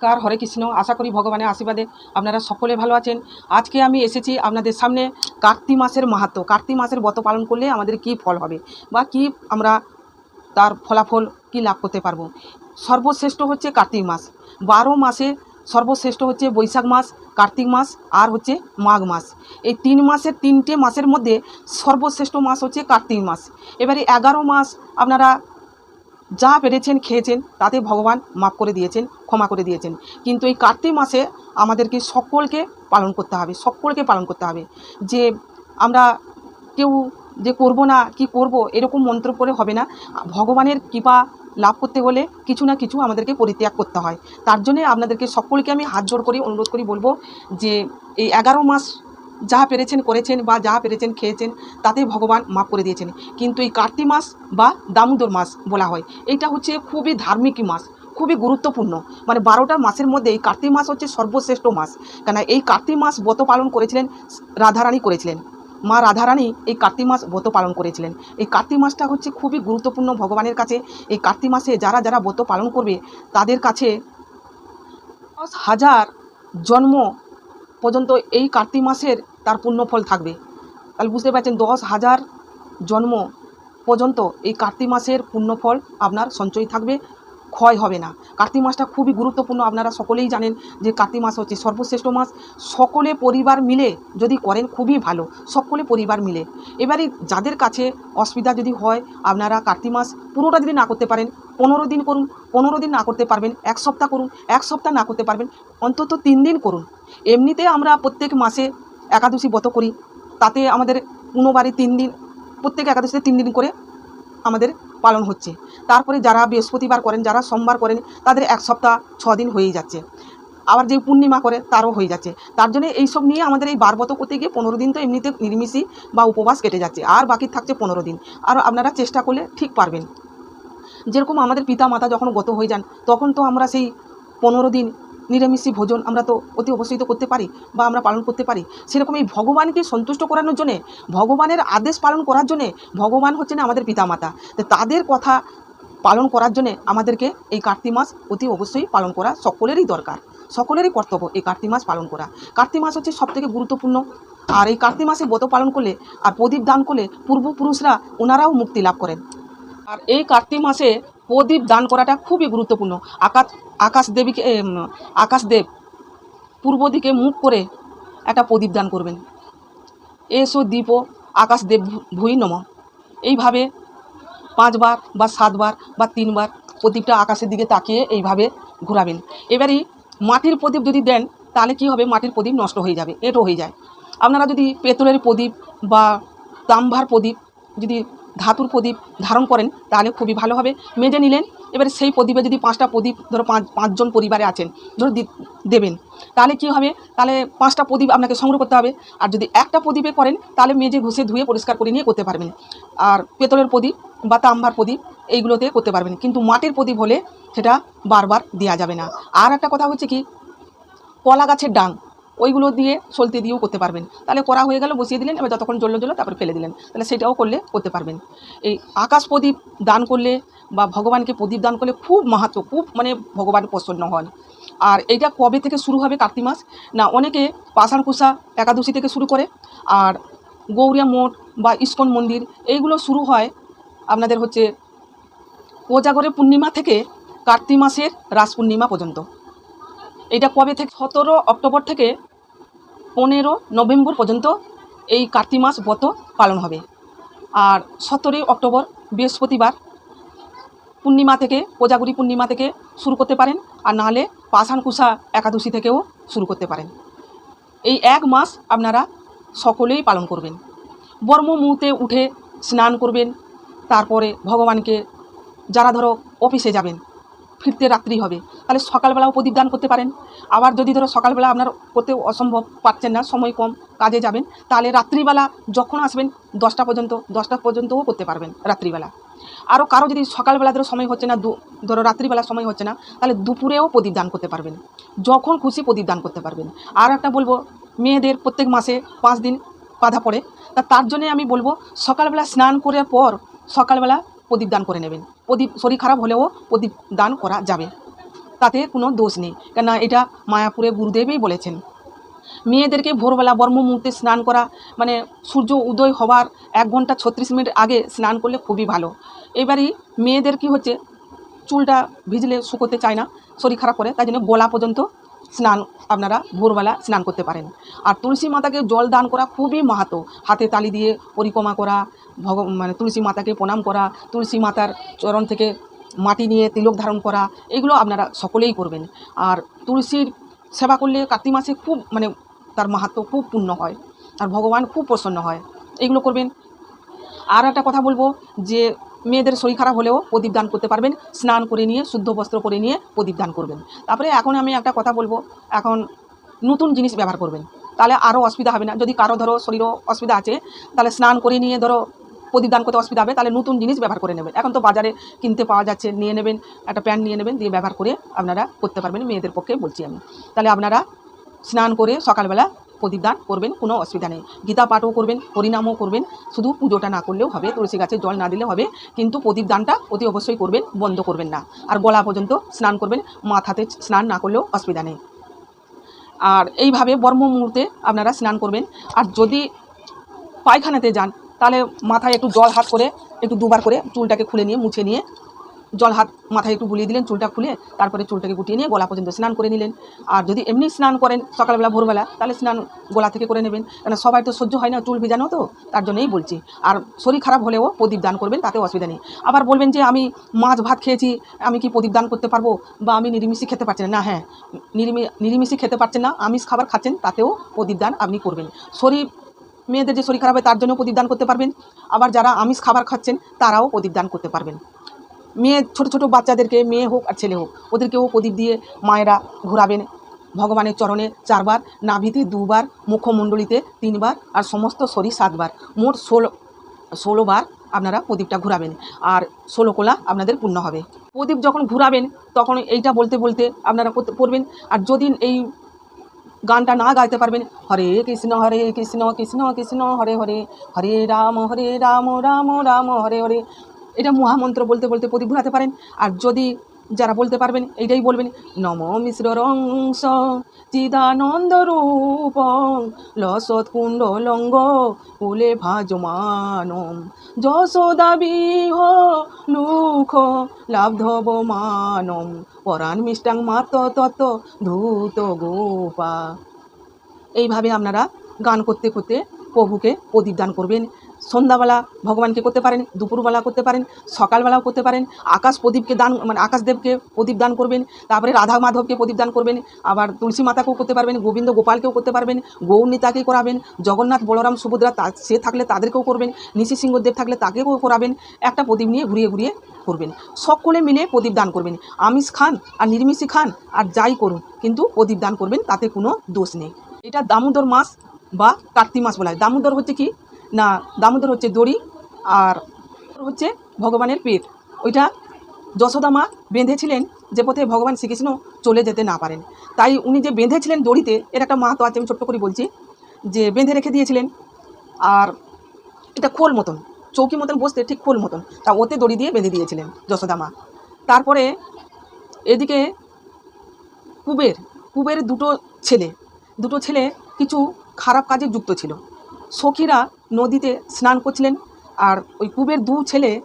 নমস্কার, হরে কৃষ্ণ। আশা করি ভগবানের আশীর্বাদে আপনারা সকলে ভালো আছেন। আজকে আমি এসেছি আপনাদের সামনে কার্তিক মাসের মাহাত্ম। কার্তিক মাসের ব্রত পালন করলে আমাদের কি ফল হবে বা কি আমরা তার ফলাফল কি লাভ করতে পারব? সর্বশ্রেষ্ঠ হচ্ছে কার্তিক মাস। বারো মাসে সর্বশ্রেষ্ঠ হচ্ছে বৈশাখ মাস, কার্তিক মাস আর হচ্ছে মাঘ মাস। এই তিন মাসের তিনটে মাসের মধ্যে সর্বশ্রেষ্ঠ মাস হচ্ছে কার্তিক মাস। এবারে এগারো মাস আপনারা যা পেরেছেন, খেয়েছেন, তাতে ভগবান মাফ করে দিয়েছেন, ক্ষমা করে দিয়েছেন। কিন্তু এই কার্তিক মাসে আমাদেরকে সকলকে পালন করতে হবে, সকলকে পালন করতে হবে। যে আমরা কেউ যে করব না, কি করব, এরকম মন্ত্র করে হবে না। ভগবানের কৃপা লাভ করতে হলে কিছু না কিছু আমাদেরকে পরিত্যাগ করতে হয়। তার জন্যে আপনাদেরকে সকলকে আমি হাত জোড় করি অনুরোধ করি, বলব যে এই এগারো মাস যা পেরেছেন করেছেন বা যা পেরেছেন খেয়েছেন, তাতে ভগবান মাফ করে দিয়েছেন। কিন্তু এই কার্তিক মাস বা দামোদর মাস বলা হয়, এইটা হচ্ছে খুবই ধার্মিক মাস, খুবই গুরুত্বপূর্ণ। মানে বারোটা মাসের মধ্যে এই কার্তিক মাস হচ্ছে সর্বশ্রেষ্ঠ মাস। কেন এই কার্তিক মাস ব্রত পালন করেছিলেন, রাধারানী করেছিলেন। মা রাধারানী এই কার্তিক মাস ব্রত পালন করেছিলেন। এই কার্তিক মাসটা হচ্ছে খুবই গুরুত্বপূর্ণ ভগবানের কাছে। এই কার্তিক মাসে যারা যারা ব্রত পালন করবে, তাদের কাছে দশ হাজার জন্ম পর্যন্ত এই কার্তিক মাসের তার পুণ্যফল থাকবে। তাহলে বুঝতে পারছেন, দশ হাজার জন্ম পর্যন্ত এই কার্তিক মাসের পুণ্যফল আপনার সঞ্চয় থাকবে। ক্ষয় হবে না। কার্তিক মাসটা খুবই গুরুত্বপূর্ণ, আপনারা সকলেই জানেন যে কার্তিক মাস হচ্ছে সর্বশ্রেষ্ঠ মাস। সকলে পরিবার মিলে যদি করেন, খুবই ভালো। সকলে পরিবার মিলে। এবারে যাদের কাছে অসুবিধা যদি হয়, আপনারা কার্তিক মাস পুরোটা যদি না করতে পারেন, পনেরো দিন করুন, পনেরো দিন না করতে পারবেন, এক সপ্তাহ করুন, এক সপ্তাহ না করতে পারবেন, অন্তত তিন দিন করুন। এমনিতে আমরা প্রত্যেক মাসে একাদশী ব্রত করি, তাতে আমাদের পুনবারে তিন দিন, প্রত্যেক একাদশীতে তিন দিন করে আমাদের পালন হচ্ছে। তারপরে যারা বৃহস্পতিবার করেন, যারা সোমবার করেন, তাদের এক সপ্তাহ ছ দিন হয়েই যাচ্ছে। আবার যে পূর্ণিমা করে, তারও হয়ে যাচ্ছে। তার জন্য এইসব নিয়ে আমাদের এই বারবত করতে গিয়ে পনেরো দিন তো এমনিতে নির্মিষই বা উপবাস কেটে যাচ্ছে। আর বাকি থাকছে পনেরো দিন। আর আপনারা চেষ্টা করলে ঠিক পারবেন। যেরকম আমাদের পিতা মাতা যখন গত হয়ে যান, তখন তো আমরা সেই পনেরো দিন নিরামিষি ভোজন আমরা তো অতি অবশ্যই তো করতে পারি বা আমরা পালন করতে পারি। সেরকম এই ভগবানকে সন্তুষ্ট করানোর জন্যে, ভগবানের আদেশ পালন করার জন্যে ভগবান হচ্ছে না আমাদের পিতামাতা। তো তাদের কথা পালন করার জন্যে আমাদেরকে এই কার্তিক মাস অতি অবশ্যই পালন করা সকলেরই দরকার। সকলেরই কর্তব্য এই কার্তিক মাস পালন করা। কার্তিক মাস হচ্ছে সবথেকে গুরুত্বপূর্ণ। আর এই কার্তিক মাসে ব্রত পালন করলে আর প্রদীপ দান করলে পূর্বপুরুষরা ওনারাও মুক্তি লাভ করেন। আর এই কার্তিক মাসে প্রদীপ দান করাটা খুবই গুরুত্বপূর্ণ। আকাশ আকাশ দেবীকে এম, আকাশ দেব পূর্ব দিকে মুখ করে একটা প্রদীপ দান করবেন। এসো দীপ আকাশ দেব ভুই নম। এইভাবে পাঁচবার বা সাতবার বা তিনবার প্রদীপটা আকাশের দিকে তাকিয়ে এইভাবে ঘোরাবেন। এবারই মাটির প্রদীপ যদি দেন তাহলে কি হবে? মাটির প্রদীপ নষ্ট হয়ে যাবে এটো হয়ে যায়। আপনারা যদি পেতলের প্রদীপ বা তাম্বার প্রদীপ যদি ধাতুর প্রদীপ ধারণ করেন তাহলে খুবই ভালো হবে। মেজে নিলেন, এবারে সেই প্রদীপে যদি পাঁচটা প্রদীপ, ধরো পাঁচ, পাঁচজন পরিবারে আছেন, ধরো দেবেন, তাহলে কি হবে? তাহলে পাঁচটা প্রদীপ আপনাকে সংগ্রহ করতে হবে। আর যদি একটা প্রদীপে করেন, তাহলে মেজে ঘষে ধুয়ে পরিষ্কার করে নিয়ে করতে পারবেন। আর পেতলের প্রদীপ বা তাম্বার প্রদীপ, এইগুলোতে করতে পারবেন। কিন্তু মাটির প্রদীপ হলে সেটা বারবার দেওয়া যাবে না। আর একটা কথা হচ্ছে কি? কলা গাছের ডাং ওইগুলো দিয়ে সলতে দিয়েও করতে পারবেন। তাহলে করা হয়ে গেল, বসিয়ে দিলেন, এবার যতক্ষণ জ্বললো জ্বলো তারপর ফেলে দিলেন। তাহলে সেটাও করলে করতে পারবেন। এই আকাশ প্রদীপ দান করলে বা ভগবানকে প্রদীপ দান করলে খুব মাহাত্ম, খুব মানে ভগবান প্রসন্ন হন। আর এইটা কবে থেকে শুরু হবে কার্তিক মাস? না, অনেকে পাষাণ কুষা একাদশী থেকে শুরু করে, আর গৌরিয়া মঠ বা ইস্কন মন্দির, এইগুলো শুরু হয় আপনাদের হচ্ছে কোজাগরে পূর্ণিমা থেকে কার্তিক মাসের রাস পূর্ণিমা পর্যন্ত। এটা কবে থেকে? সতেরো অক্টোবর থেকে পনেরো নভেম্বর পর্যন্ত এই কার্তিক মাস ব্রত পালন হবে। আর সতেরোই অক্টোবর বৃহস্পতিবার পূর্ণিমা থেকে কোজাগুড়ি পূর্ণিমা থেকে শুরু করতে পারেন, আর নাহলে পাষাণ কুষা একাদশী থেকেও শুরু করতে পারেন। এই এক মাস আপনারা সকলেই পালন করবেন। বর্ম মুহূর্তে উঠে স্নান করবেন, তারপরে ভগবানকে যারা ধরো অফিসে যাবেন ফিরতে রাত্রি হবে। তাহলে সকালবেলাও প্রদীপ দান করতে পারেন। আবার যদি ধরো সকালবেলা আপনার করতে অসম্ভব পাচ্ছেন না, সময় কম, কাজে যাবেন, তাহলে রাত্রিবেলা যখন আসবেন, দশটা পর্যন্ত, দশটা পর্যন্তও করতে পারবেন রাত্রিবেলা। আরও কারও যদি সকালবেলা ধরো সময় হচ্ছে না ধরো রাত্রিবেলা সময় হচ্ছে না, তাহলে দুপুরেও প্রদীপ দান করতে পারবেন। যখন খুশি প্রদীপ দান করতে পারবেন। আর একটা বলব, মেয়েদের প্রত্যেক মাসে পাঁচ দিন বাধা পড়ে। তা তার জন্যে আমি বলব, সকালবেলা স্নান করার পর সকালবেলা প্রদীপ দান করে নেবেন। প্রদীপ শরীর খারাপ হলেও প্রদীপ দান করা যাবে। তাতে কোনো দোষ নেই। কেননা এটা মায়াপুরে গুরুদেবই বলেছেন। মেয়েদেরকে ভোরবেলা বর্ম মুহূর্তে স্নান করা মানে সূর্য উদয় হওয়ার এক ঘণ্টা ছত্রিশ মিনিট আগে স্নান করলে খুবই ভালো। এবারই মেয়েদের কি হচ্ছে? চুলটা ভিজলে শুকোতে চায় না, শরীর খারাপ করে, তাই জন্য গলা পর্যন্ত স্নান আপনারা ভোরবেলা স্নান করতে পারেন। আর তুলসী মাতাকে জল দান করা খুবই মাহাতো হাতে তালি দিয়ে পরিক্রমা করা ভগ মানে তুলসী মাতাকে প্রণাম করা, তুলসী মাতার চরণ থেকে মাটি নিয়ে তিলক ধারণ করা, এগুলো আপনারা সকলেই করবেন। আর তুলসীর সেবা করলে কার্তিক মাসে খুব মানে তার মাহাত্ম খুব পূর্ণ হয়। আর ভগবান খুব প্রসন্ন হয়। এগুলো করবেন। আর একটা কথা বলব যে মেয়েদের শরীর খারাপ হলেও প্রদীপ দান করতে পারবেন, স্নান করে নিয়ে, শুদ্ধ বস্ত্র করে নিয়ে প্রদীপ দান করবেন। তারপরে এখন আমি একটা কথা বলব, এখন নতুন জিনিস ব্যবহার করবেন। তাহলে আরও অসুবিধা হবে না। যদি কারও ধরো শরীরও অসুবিধা আছে, তাহলে স্নান করে নিয়ে ধরো প্রদীপ দান করতে অসুবিধা হবে, তাহলে নতুন জিনিস ব্যবহার করে নেবেন। এখন তো বাজারে কিনতে পাওয়া যাচ্ছে, নিয়ে নেবেন, একটা প্যান্ট নিয়ে নেবেন দিয়ে ব্যবহার করে আপনারা করতে পারবেন, মেয়েদের পক্ষে বলছি আমি। তাহলে আপনারা স্নান করে সকালবেলা প্রদীপ দান করবেন, কোনো অসুবিধা নেই। গীতা পাঠও করবেন, হরিনামও করবেন, শুধু পুজোটা না করলেও হবে, তুলসী গাছে জল না দিলে হবে, কিন্তু প্রদীপদানটা অতি অবশ্যই করবেন, বন্ধ করবেন না। আর গলা পর্যন্ত স্নান করবেন, মাথাতে স্নান না করলেও অসুবিধা নেই। আর এইভাবে বর্ম মুহূর্তে আপনারা স্নান করবেন। আর যদি পায়খানাতে যান, তাহলে মাথায় একটু জল হাত করে, একটু দুবার করে চুলটাকে খুলে নিয়ে, মুছে নিয়ে জল হাত মাথায় একটু বুলিয়ে দিলেন, চুলটা খুলে তারপরে চুলটাকে গুটিয়ে নিয়ে গলা পর্যন্ত স্নান করে নিলেন। আর যদি এমনি স্নান করেন সকালবেলা, ভোরবেলা, তাহলে স্নান গলা থেকে করে নেবেন। কেন সবাই তো সহ্য হয় না, চুল ভিজানো তো, তার জন্যই বলছি। আর শরীর খারাপ হলেও প্রদীপ দান করবেন তাতে অসুবিধা নেই। আবার বলবেন যে, আমি মাছ ভাত খেয়েছি, আমি কি প্রদীপ দান করতে পারব? বা আমি নিরামিষই খেতে পারছি না। হ্যাঁ নিরিমি, নিরামিষই খেতে পারছেন না, আমিষ খাবার খাচ্ছেন, তাতেও প্রদীপ দান আপনি করবেন। শরীর, মেয়েদের যে শরীর খারাপ হয়, তার জন্য প্রদীপ দান করতে পারবেন। আবার যারা আমিষ খাবার খাচ্ছেন, তারাও প্রদীপ দান করতে পারবেন। মেয়ে, ছোট ছোট বাচ্চাদেরকে মেয়ে হোক আর ছেলে হোক, ওদেরকেও প্রদীপ দিয়ে মায়েরা ঘোরাবেন। ভগবানের চরণে চারবার, নাভিতে দুবার, মুখমণ্ডলিতে তিনবার আর সমস্ত শরীর সাতবার। মোট ষোলো ষোলো বার আপনারা প্রদীপটা ঘুরাবেন আর ষোলো কোলা আপনাদের পূর্ণ হবে। প্রদীপ যখন ঘুরাবেন, তখন এইটা বলতে বলতে আপনারা পড়বেন আর যদি এই গানটা না গাইতে পারবেন, হরে কৃষ্ণ হরে কৃষ্ণ কৃষ্ণ কৃষ্ণ, হরে হরে হরে রাম হরে রাম রাম রাম, হরে হরে এটা মহামন্ত্র বলতে বলতে প্রদীপ ঘুরাতে পারেন। আর যদি যারা বলতে পারবেন, এইটাই বলবেন, নম মিশ্র রংস, চিদানন্দ রূপ লসৎ কুণ্ড লঙ্গ কুলে ভাজমানম, যশোদা বিহ, লুখ লাভধব মানম, পরাণ মিষ্টাং মাত তত ধূত গোপা। এইভাবে আপনারা গান করতে করতে প্রভুকে প্রদীপ দান করবেন। সন্ধ্যাবেলা ভগবানকে করতে পারেন, দুপুরবেলা করতে পারেন, সকালবেলাও করতে পারেন, আকাশ প্রদীপকে দান মানে আকাশদেবকে প্রদীপ দান করবেন, তারপরে রাধা মাধবকে প্রদীপ দান করবেন, আবার তুলসী মাতাকেও করতে পারবেন, গোবিন্দ গোপালকেও করতে পারবেন গৌরনীতাকেই করাবেন, জগন্নাথ, বলরাম, সুভদ্রা সে থাকলে তাদেরকেও করবেন, নিশি সিংহদেব থাকলে তাকেও করাবেন, একটা প্রদীপ নিয়ে ঘুরিয়ে ঘুরিয়ে করবেন। সকলে মিলে প্রদীপ দান করবেন, আমিষ খান আর নির্মিষি খান আর যাই করুন, কিন্তু প্রদীপ দান করবেন, তাতে কোনো দোষ নেই। এটা দামোদর মাস বা কার্তিক মাস বলা হয়। দামোদর হচ্ছে কি? না, দামোদর হচ্ছে দড়ি আর হচ্ছে ভগবানের পেট ওইটা যশোদা মা বেঁধেছিলেন যে পথে ভগবান শ্রীকৃষ্ণ চলে যেতে না পারেন। তাই উনি যে বেঁধেছিলেন দড়িতে, এর একটা মাহাতো আছে, আমি ছোট্ট করে বলছি, যে বেঁধে রেখে দিয়েছিলেন। আর এটা খোল মতন, চৌকি মতন বসতে ঠিক খোল মতন, তা ওতে দড়ি দিয়ে বেঁধে দিয়েছিলেন যশোদা মা। তারপরে এদিকে কুবের কুবের দুটো ছেলে দুটো ছেলে কিছু খারাপ কাজে যুক্ত ছিল। সখীরা নদীতে স্নান করছিলেন আর ওই কুবের দু ছেলে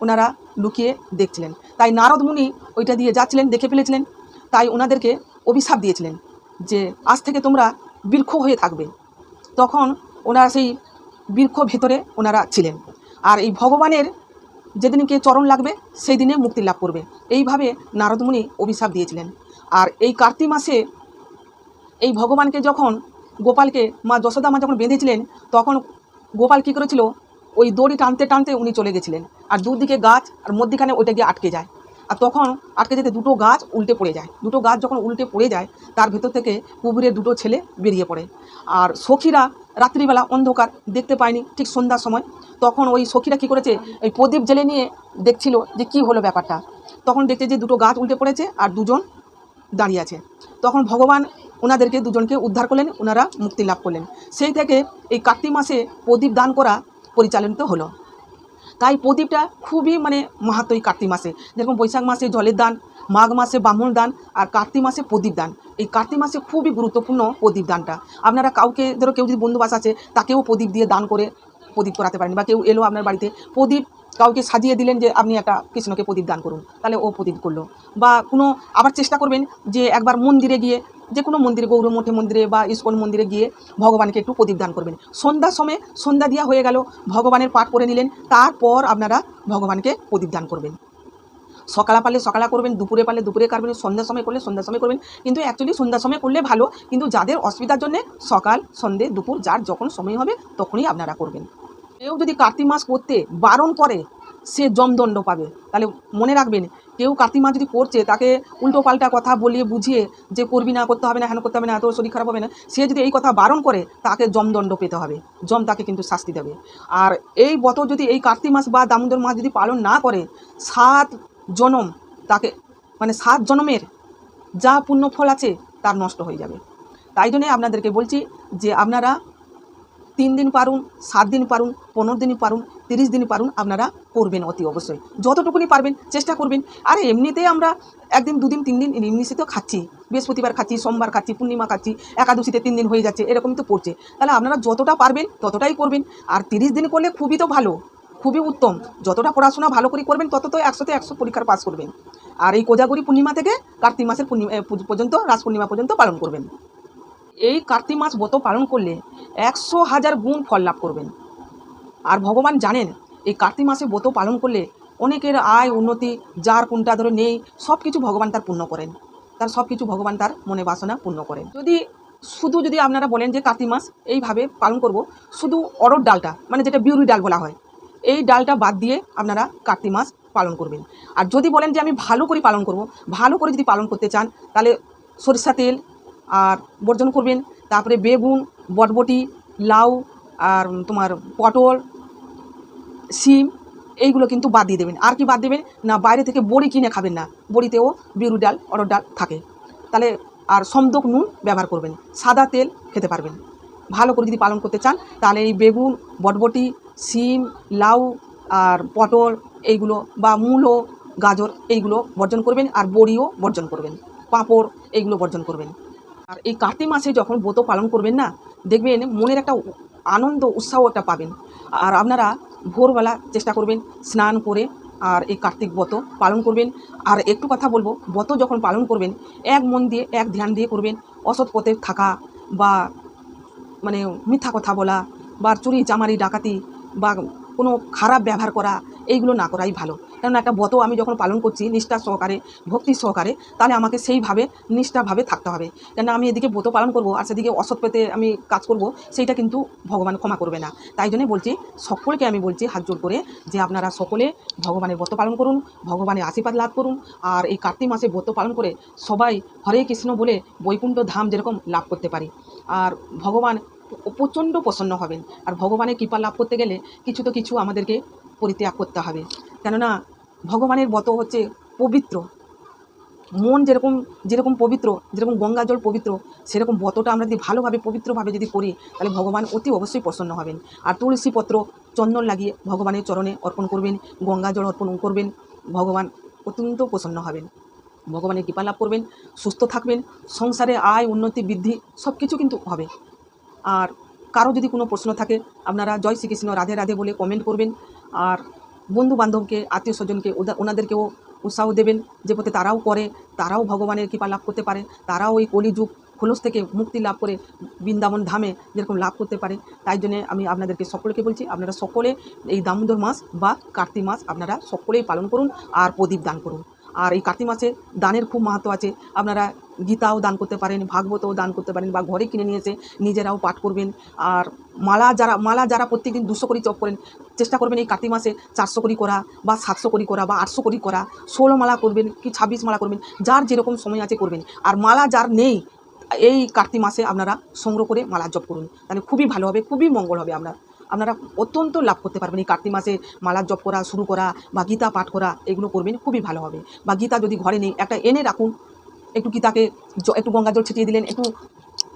ওনারা লুকিয়ে দেখছিলেন। তাই নারদ মুনি ওইটা দিয়ে যাচ্ছিলেন, দেখে ফেলেছিলেন। তাই ওনাদেরকে অভিশাপ দিয়েছিলেন যে আজ থেকে তোমরা বৃক্ষ হয়ে থাকবে। তখন ওনারা সেই বৃক্ষ ভেতরে ওনারা ছিলেন। আর এই ভগবানের যেদিনকে চরণ লাগবে, সেই দিনে মুক্তি লাভ করবে। এইভাবে নারদমুনি অভিশাপ দিয়েছিলেন। আর এই কার্তিক মাসে এই ভগবানকে যখন গোপালকে মা যশোদা মা যখন বেঁধেছিলেন, তখন গোপাল কী করেছিল? ওই দড়ি টানতে টানতে উনি চলে গেছিলেন। আর দুদিকে গাছ আর মধ্যিখানে ওইটা গিয়ে আটকে যায়। আর তখন আটকে যেতে দুটো গাছ উল্টে পড়ে যায়। দুটো গাছ যখন উল্টে পড়ে যায়, তার ভেতর থেকে কুবুরের দুটো ছেলে বেরিয়ে পড়ে। আর সখীরা রাত্রিবেলা অন্ধকার দেখতে পায়নি ঠিক সন্ধ্যার সময়। তখন ওই সখীরা কী করেছে? ওই প্রদীপ জেলে নিয়ে দেখছিল যে কি হলো ব্যাপারটা। তখন দেখছে যে দুটো গাছ উল্টে পড়েছে আর দুজন দাঁড়িয়ে আছে। তখন ভগবান ওনাদেরকে দুজনকে উদ্ধার করলেন ওনারা মুক্তি লাভ করলেন। সেই থেকে এই কার্তিক মাসে প্রদীপ দান করা পরিচালিত হলো। তাই প্রদীপটা খুবই মানে মাহাত্ম এই কার্তিক মাসে। যেরকম বৈশাখ মাসে জলের দান, মাঘ মাসে ব্রাহ্মণ দান, আর কার্তিক মাসে প্রদীপ দান। এই কার্তিক মাসে খুবই গুরুত্বপূর্ণ প্রদীপ দানটা। আপনারা কাউকে, ধরো কেউ যদি বন্ধুবাস আছে, তাকেও প্রদীপ দিয়ে দান করে প্রদীপ করাতে পারেন, বা কেউ এলো আপনার বাড়িতে, প্রদীপ কাউকে সাজিয়ে দিলেন যে আপনি একটা কৃষ্ণকে প্রদীপ দান করুন, তাহলে ও প্রদীপ করল। বা কোনো আবার চেষ্টা করবেন যে একবার মন্দিরে গিয়ে, যে কোনো মন্দিরে গৌর মঠে মন্দিরে বা ইস্কন মন্দিরে গিয়ে ভগবানকে একটু প্রদীপ দান করবেন। সন্ধ্যার সময় সন্ধ্যা দিয়া হয়ে গেল, ভগবানের পাঠ করে নিলেন, তারপর আপনারা ভগবানকে প্রদীপ দান করবেন। সকালা পারলে সকালা করবেন, দুপুরে পারলে দুপুরে করবেন সন্ধ্যার সময় করলে সন্ধ্যার সময় করবেন। কিন্তু অ্যাকচুয়ালি সন্ধ্যার সময় করলে ভালো, কিন্তু যাদের অসুবিধার জন্য সকাল, সন্ধে, দুপুর, যার যখন সময় হবে, তখনই আপনারা করবেন। কেউ যদি কার্তিক মাস করতে বারণ করে, সে জমদণ্ড পাবে। তাহলে মনে রাখবেন, কেউ কার্তিক মাস যদি করছে তাকে উল্টো পাল্টা কথা বলিয়ে বুঝিয়ে যে করবি না, করতে হবে না হেন করতে হবে না এত শরীর খারাপ হবে না, সে যদি এই কথা বারণ করে, তাকে জমদণ্ড পেতে হবে। জম তাকে কিন্তু শাস্তি দেবে। আর এই বত যদি এই কার্তিক মাস বা দামোদর মাস যদি পালন না করে, সাত জনম তাকে মানে সাত জনমের যা পুণ্যফল আছে, তার নষ্ট হয়ে যাবে। তাই জন্যে আপনাদেরকে বলছি যে আপনারা তিন দিন পারুন, সাত দিন পারুন, পনেরো দিন পারুন, তিরিশ দিন পারুন আপনারা করবেন অতি অবশ্যই। যতটুকুনি পারবেন, চেষ্টা করবেন। আর, এমনিতেই আমরা একদিন, দুদিন, তিন দিন নিমিষে তো খাচ্ছি। বৃহস্পতিবার খাচ্ছি, সোমবার খাচ্ছি, পূর্ণিমা খাচ্ছি, একাদশীতে তিন দিন হয়ে যাচ্ছে, এরকমই তো পড়ছে। তাহলে আপনারা যতটা পারবেন, ততটাই করবেন। আর তিরিশ দিন করলে খুবই তো ভালো, খুবই উত্তম। যতটা পড়াশোনা ভালো করে করবেন, তত তো একশোতে একশো পরীক্ষার পাস করবেন। আর এই কোজাগরি পূর্ণিমা থেকে কার্তিক মাসের পূর্ণিমা পর্যন্ত, রাস পূর্ণিমা পর্যন্ত পালন করবেন। এই কার্তিক মাস ব্রত পালন করলে একশো হাজার গুণ ফল লাভ করবেন। আর ভগবান জানেন, এই কার্তিক মাসে ব্রত পালন করলে অনেকের আয়, উন্নতি, যার কোনটা ধরো নেই সব কিছু ভগবান তার পূর্ণ করেন। তার সব কিছু ভগবান তার মনে বাসনা পূর্ণ করেন। যদি শুধু যদি আপনারা বলেন যে কার্তিক মাস এইভাবে পালন করব, শুধু অরড় ডালটা মানে যেটা বিউরি ডাল বলা হয়, এই ডালটা বাদ দিয়ে আপনারা কার্তিক মাস পালন করবেন। আর যদি বলেন যে আমি ভালো করে পালন করব, ভালো করে যদি পালন করতে চান, তাহলে সরিষা তেল আর বর্জন করবেন। তারপরে বেগুন, বটবটি, লাউ আর তোমার পটল, শিম, এইগুলো কিন্তু বাদ দিয়ে দেবেন। আর কি বাদ দেবেন? না, বাইরে থেকে বড়ি কিনে খাবেন না। বড়িতেও বিউরি ডাল অরড় ডাল থাকে। তাহলে আর সমদক নুন ব্যবহার করবেন। সাদা তেল খেতে পারবেন। ভালো করে যদি পালন করতে চান, তাহলে এই বেগুন, বটবটি সিম লাউ আর পটল এইগুলো বা মূলো, গাজর এইগুলো বর্জন করবেন। আর বড়িও বর্জন করবেন। পাঁপড় এইগুলো বর্জন করবেন। আর এই কার্তিক মাসে যখন ব্রত পালন করবেন না, দেখবেন মনের একটা আনন্দ, উৎসাহ একটা পাবেন। আর আপনারা ভোরবেলা চেষ্টা করবেন স্নান করে আর এই কার্তিক ব্রত পালন করবেন। আর একটু কথা বলব, ব্রত যখন পালন করবেন, এক মন দিয়ে, এক ধ্যান দিয়ে করবেন। অসৎ পথে থাকা বা মানে মিথ্যা কথা বলা বা চুরি, চামারি, ডাকাতি বা কোনো খারাপ ব্যবহার করা, এইগুলো না করাই ভালো। কারণ একটা ব্রত আমি যখন পালন করছি নিষ্ঠা সহকারে ভক্তি সহকারে, তাহলে আমাকে সেইভাবে, নিষ্ঠাভাবে থাকতে হবে। কেন আমি এদিকে ব্রত পালন করব আর সেদিকে অসৎ পেতে আমি কাজ করব, সেইটা কিন্তু ভগবান ক্ষমা করবে না। তাই জন্যে বলছি, সকলকে আমি বলছি হাত জোর করে যে আপনারা সকলে ভগবানের ব্রত পালন করুন, ভগবানের আশীর্বাদ লাভ করুন। আর এই কার্তিক মাসে ব্রত পালন করে সবাই হরে কৃষ্ণ বলে বৈকুণ্ঠ ধাম যেরকম লাভ করতে পারি। আর ভগবান প্রচণ্ড প্রসন্ন হবেন। আর ভগবানের কৃপা লাভ করতে গেলে কিছু তো কিছু আমাদেরকে পরিত্যাগ করতে হবে। কেননা ভগবানের ব্রত হচ্ছে পবিত্র। মন যেরকম যেরকম পবিত্র, যেরকম গঙ্গা জল পবিত্র, সেরকম ব্রতটা আমরা যদি ভালোভাবে, পবিত্রভাবে যদি করি, তাহলে ভগবান অতি অবশ্যই প্রসন্ন হবেন। আর তুলসী পত্র চন্দন লাগিয়ে ভগবানের চরণে অর্পণ করবেন, গঙ্গা জল অর্পণ করবেন, ভগবান অত্যন্ত প্রসন্ন হবেন। ভগবানের কৃপা লাভ করবেন, সুস্থ থাকবেন, সংসারে আয়, উন্নতি, বৃদ্ধি সব কিছু কিন্তু হবে। আর কারও যদি কোনো প্রশ্ন থাকে, আপনারা জয় শ্রীকৃষ্ণ, রাধে রাধে বলে কমেন্ট করবেন। আর বন্ধু বান্ধবকে আত্মীয় স্বজনকে ওনাদেরকেও উৎসাহ দেবেন যে পথে তারাও করে, তারাও ভগবানের কৃপা লাভ করতে পারে, তারাও ওই কলিযুগ খোলস থেকে মুক্তি লাভ করে বৃন্দাবন ধামে যেরকম লাভ করতে পারে। তাই জন্যে আমি আপনাদেরকে সকলকে বলছি, আপনারা সকলে এই দামোদর মাস বা কার্তিক মাস আপনারা সকলেই পালন করুন আর প্রদীপ দান করুন। আর এই কার্তিক মাসে দানের খুব মাহাত্ম আছে। আপনারা গীতাও দান করতে পারেন, ভাগবতও দান করতে পারেন বা ঘরে কিনে নিয়ে এসে নিজেরাও পাঠ করবেন। আর মালা যারা মালা যারা প্রত্যেকদিন দুশো করি চপ করেন চেষ্টা করবেন এই কার্তিক মাসে চারশো করি করা বা সাতশো করি করা বা আটশো করি করা, ষোলো মালা করবেন কি ছাব্বিশ মালা করবেন, যার যেরকম সময় আছে করবেন। আর মালা যার নেই, এই কার্তিক মাসে আপনারা সংগ্রহ করে মালা জপ করুন। তাহলে খুবই ভালো হবে, খুবই মঙ্গল হবে আপনার। আপনারা অত্যন্ত লাভ করতে পারবেন এই কার্তিক মাসে মালা জপ করা, শুরু করা বা গীতা পাঠ করা, এগুলো করবেন, খুবই ভালো হবে। বা গীতা যদি ঘরে নেই, একটা এনে রাখুন, একটু গীতাকে একটু গঙ্গা জল ছিটিয়ে দিলেন, একটু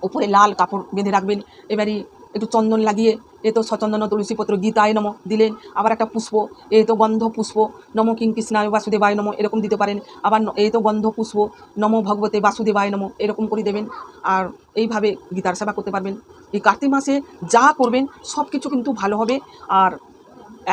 উপরে লাল কাপড় বেঁধে রাখবেন, এবারে একটু চন্দন লাগিয়ে, এ তো সচন্দন তুলসীপত্র গীতায় নম দিলেন আবার একটা পুষ্প, এ তো গন্ধ পুষ্প, নম কিং কৃষ্ণায় বাসুদেবায় নম, এরকম দিতে পারেন। আবার এই তো গন্ধ পুষ্প, নম ভগবতে বাসুদেবায় নম, এরকম করে দেবেন। আর এইভাবে গীতার সেবা করতে পারবেন। এই কার্তিক মাসে যা করবেন সব কিছু কিন্তু ভালো হবে। আর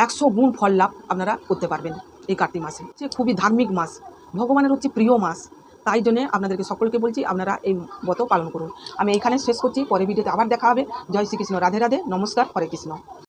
একশো গুণ ফল লাভ আপনারা করতে পারবেন এই কার্তিক মাসে। সে খুবই ধার্মিক মাস। ভগবানের হচ্ছে প্রিয় মাস। তাই জন্যে আপনাদেরকে সকলকে বলছি, আপনারা এই ব্রত পালন করুন। আমি এখানে শেষ করছি পরে ভিডিওতে আবার দেখা হবে। জয় শ্রীকৃষ্ণ। রাধে রাধে। নমস্কার। হরে কৃষ্ণ।